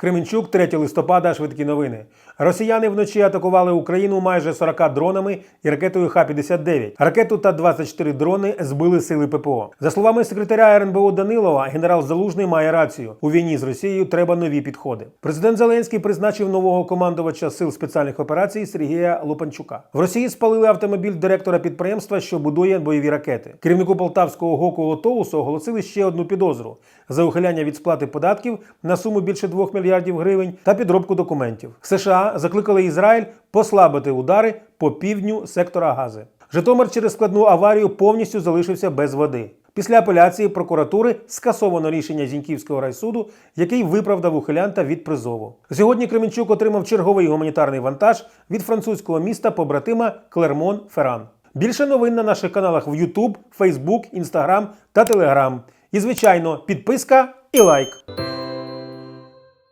Кременчук, 3 листопада, швидкі новини. Росіяни вночі атакували Україну майже 40 дронами і ракетою Х-59. Ракету та 24 дрони збили сили ППО. За словами секретаря РНБО Данилова, генерал Залужний має рацію. У війні з Росією треба нові підходи. Президент Зеленський призначив нового командувача сил спеціальних операцій Сергія Лопанчука. В Росії спалили автомобіль директора підприємства, що будує бойові ракети. Керівнику полтавського ГОКу Лотоусу оголосили ще одну підозру за ухиляння від сплати податків на суму більше 2 мільярдів гривень та підробку документів. США закликали Ізраїль послабити удари по півдню сектора Гази. Житомир через складну аварію повністю залишився без води. Після апеляції прокуратури скасовано рішення Зіньківського райсуду, який виправдав ухилянта від призову. Сьогодні Кременчук отримав черговий гуманітарний вантаж від французького міста побратима Клермон Ферран. Більше новин на наших каналах в YouTube, Facebook, Instagram та Telegram. І, звичайно, підписка і лайк.